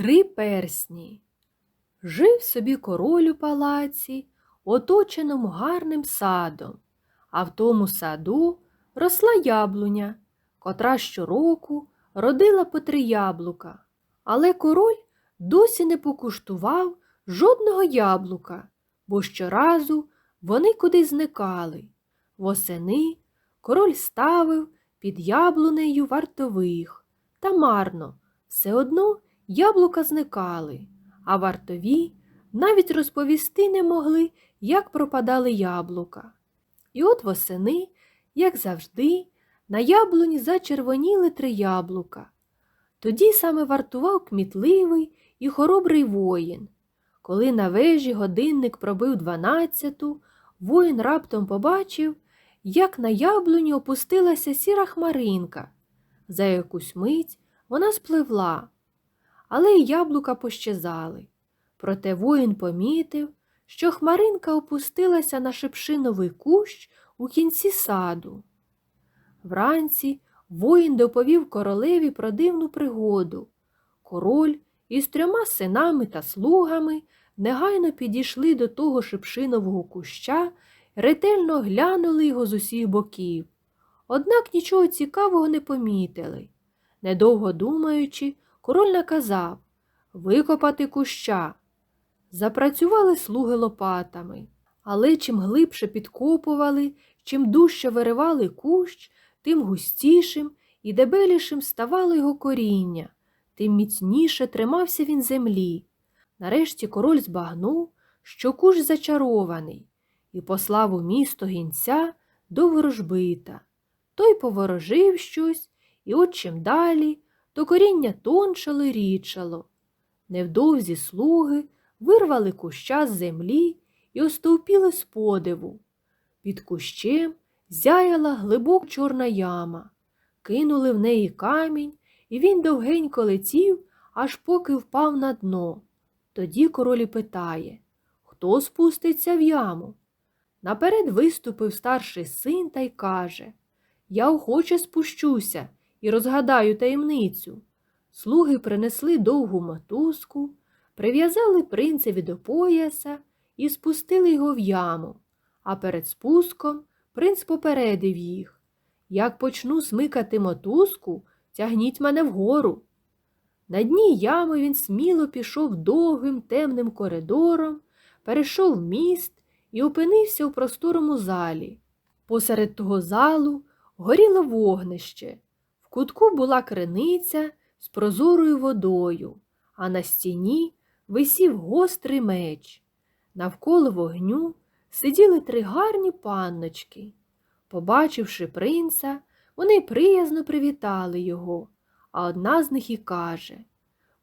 Три персні. Жив собі король у палаці, оточеному гарним садом, а в тому саду росла яблуня, котра щороку родила по три яблука. Але король досі не покуштував жодного яблука, бо щоразу вони кудись зникали. Восени король ставив під яблунею вартових, та марно, все одно яблука зникали, а вартові навіть розповісти не могли, як пропадали яблука. І от восени, як завжди, на яблуні зачервоніли три яблука. Тоді саме вартував кмітливий і хоробрий воїн. Коли на вежі годинник пробив дванадцяту, воїн раптом побачив, як на яблуні опустилася сіра хмаринка. За якусь мить вона спливла, але й яблука пощезали. Проте воїн помітив, що хмаринка опустилася на шипшиновий кущ у кінці саду. Вранці воїн доповів королеві про дивну пригоду. Король із трьома синами та слугами негайно підійшли до того шипшинового куща, ретельно глянули його з усіх боків. Однак нічого цікавого не помітили. Недовго думаючи, король наказав викопати куща. Запрацювали слуги лопатами, але чим глибше підкопували, чим дужче виривали кущ, тим густішим і дебелішим ставало його коріння, тим міцніше тримався він землі. Нарешті король збагнув, що кущ зачарований, і послав у місто гінця до ворожбита. Той поворожив щось, і от чим далі, то коріння тоншало й рідшало. Невдовзі слуги вирвали куща з землі і остовпіли з подиву. Під кущем зяяла глибок чорна яма. Кинули в неї камінь, і він довгенько летів, аж поки впав на дно. Тоді король питає Хто спуститься в яму? Наперед виступив старший син та й каже Я охоче спущуся і розгадаю таємницю. Слуги принесли довгу мотузку, прив'язали принцеві до пояса і спустили його в яму, а перед спуском принц попередив їх Як почну смикати мотузку, тягніть мене вгору. На дні ями він сміло пішов довгим темним коридором, перейшов міст і опинився у просторому залі. Посеред того залу горіло вогнище. Кутку була криниця з прозорою водою, а на стіні висів гострий меч. Навколо вогню сиділи три гарні панночки. Побачивши принца, вони приязно привітали його, а одна з них і каже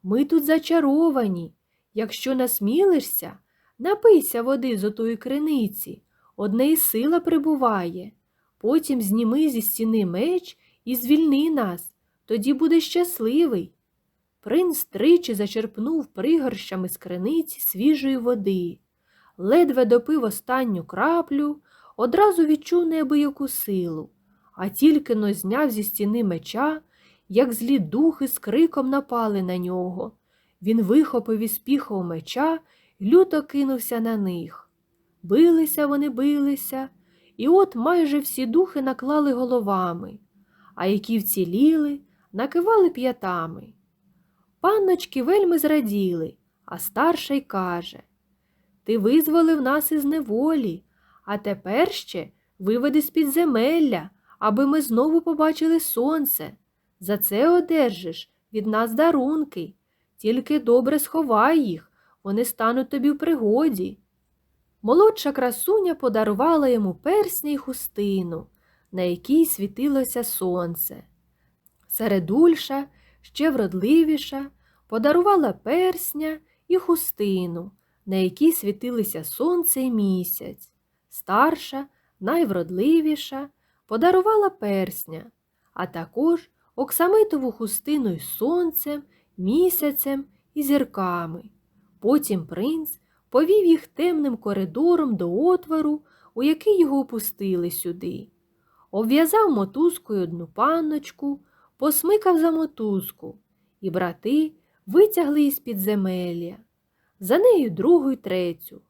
Ми тут зачаровані. Якщо насмілишся, напийся води з отої криниці, одне й сила прибуває. Потім зніми зі стіни меч і звільни нас, тоді будеш щасливий. Принц тричі зачерпнув пригорщами з криниці свіжої води, ледве допив останню краплю, одразу відчув неабияку силу, а тільки но зняв зі стіни меча, як злі духи з криком напали на нього. Він вихопив із піхов меча люто кинувся на них. Билися вони, билися, і от майже всі духи наклали головами, а які вціліли, накивали п'ятами. Панночки вельми зраділи, а старший каже Ти визволив нас із неволі, а тепер ще виведи з підземелля, аби ми знову побачили сонце. За це одержиш від нас дарунки, тільки добре сховай їх, вони стануть тобі в пригоді. Молодша красуня подарувала йому персня й хустину, на якій світилося сонце. Середульша, ще вродливіша, подарувала персня і хустину, на якій світилися сонце і місяць. Старша, найвродливіша, подарувала персня, а також оксамитову хустину із сонцем, місяцем і зірками. Потім принц повів їх темним коридором до отвору, у який його опустили сюди. Обв'язав мотузкою одну панночку, посмикав за мотузку, і брати витягли із підземелля. За нею другу й третю.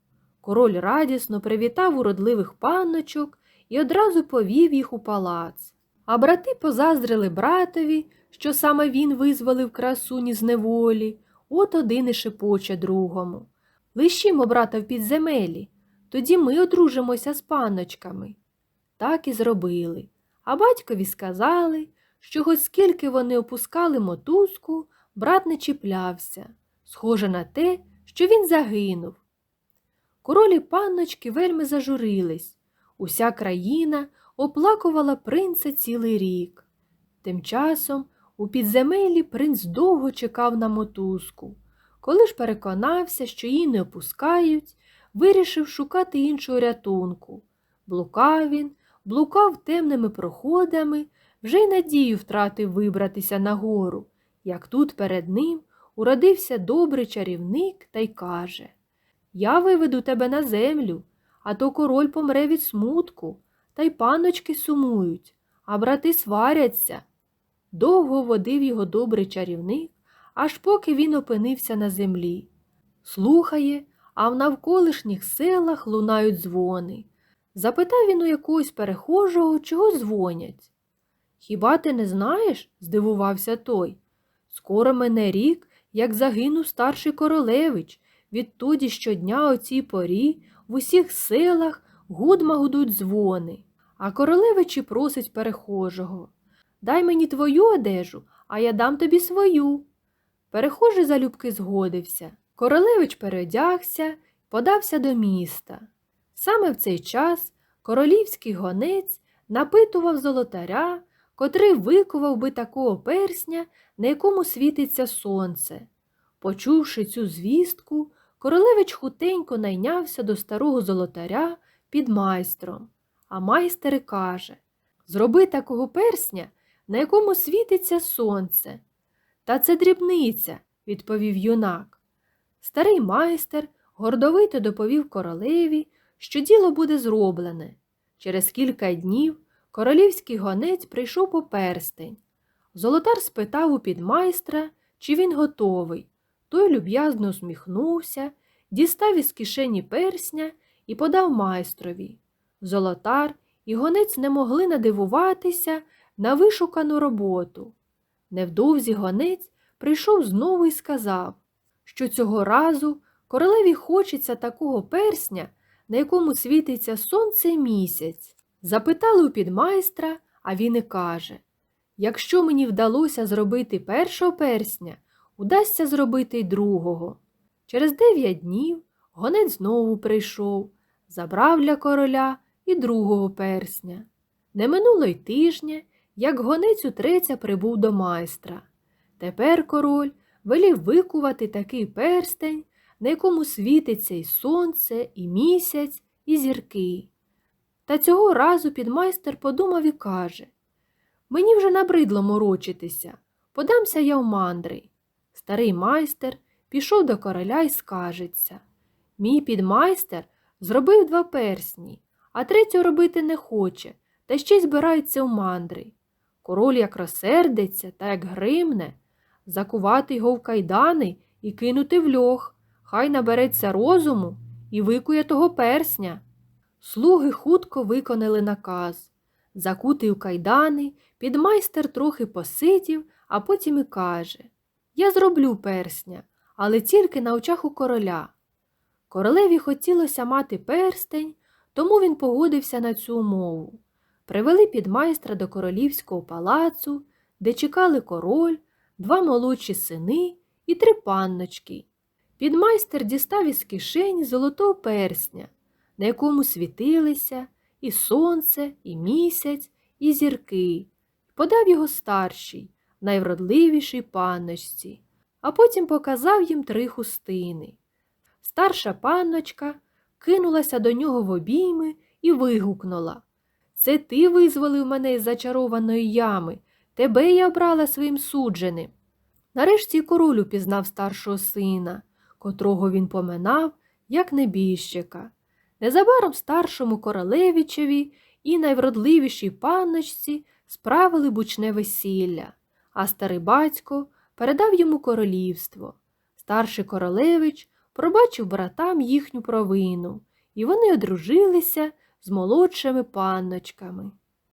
Король радісно привітав уродливих панночок і одразу повів їх у палац. А брати позаздрили братові, що саме він визволив красуні з неволі, от один і шепоче другому. Лишімо брата в підземелі, тоді ми одружимося з панночками. Так і зробили. А батькові сказали, що хоч скільки вони опускали мотузку, брат не чіплявся, схоже на те, що він загинув. Королі панночки вельми зажурились. Уся країна оплакувала принца цілий рік. Тим часом у підземеллі принц довго чекав на мотузку. Коли ж переконався, що її не опускають, вирішив шукати іншого рятунку. Блукав він, блукав темними проходами, вже й надію втратив вибратися нагору, як тут перед ним уродився добрий чарівник та й каже Я виведу тебе на землю, а то король помре від смутку, та й паночки сумують, а брати сваряться. Довго водив його добрий чарівник, аж поки він опинився на землі. Слухає, а в навколишніх селах лунають дзвони. Запитав він у якогось перехожого, чого дзвонять. Хіба ти не знаєш? здивувався той. Скоро мене рік, як загинув старший королевич. Відтоді щодня о цій порі в усіх селах гудма гудуть дзвони, а королевичі просить перехожого. Дай мені твою одежу, а я дам тобі свою. Перехожий залюбки згодився. Королевич переодягся подався до міста. Саме в цей час королівський гонець напитував золотаря, котрий викував би такого персня, на якому світиться сонце. Почувши цю звістку, королевич хутенько найнявся до старого золотаря під майстром. А майстер каже Зроби такого персня, на якому світиться сонце. Та це дрібниця, відповів юнак. Старий майстер гордовито доповів королеві, що діло буде зроблене. Через кілька днів королівський гонець прийшов по перстень. Золотар спитав у підмайстра, чи він готовий. Той люб'язно усміхнувся, дістав із кишені персня і подав майстрові. Золотар і гонець не могли надивуватися на вишукану роботу. Невдовзі гонець прийшов знову і сказав, що цього разу королеві хочеться такого персня, на якому світиться сонце місяць. Запитали у підмайстра, а він і каже Якщо мені вдалося зробити першого персня, удасться зробити й другого. Через дев'ять днів гонець знову прийшов, забрав для короля і другого персня. Не минуло й тижня, як гонець утретя прибув до майстра. Тепер король велів викувати такий перстень, на якому світиться і сонце, і місяць, і зірки. Та цього разу підмайстер подумав і каже Мені вже набридло морочитися, подамся я в мандри. Старий майстер пішов до короля і скажеться Мій підмайстер зробив два персні, а третього робити не хоче, та ще й збирається в мандри. Король як розсердиться та як гримне, закувати його в кайдани і кинути в льох, хай набереться розуму і викує того персня. Слуги хутко виконали наказ. Закутий у кайдани, підмайстер трохи посидів, а потім і каже Я зроблю персня, але тільки на очах у короля. Королеві хотілося мати перстень, тому він погодився на цю умову. Привели підмайстра до королівського палацу, де чекали король, два молодші сини і три панночки. Підмайстер дістав із кишені золотого персня, на якому світилися і сонце, і місяць, і зірки, подав його старшій, найвродливішій панночці, а потім показав їм три хустини. Старша панночка кинулася до нього в обійми і вигукнула Це ти визволив мене із зачарованої ями, тебе я обрала своїм судженим. Нарешті король упізнав старшого сина, котрого він поминав, як небіжчика. Незабаром старшому королевичеві і найвродливішій панночці справили бучне весілля, а старий батько передав йому королівство. Старший королевич пробачив братам їхню провину, і вони одружилися з молодшими панночками.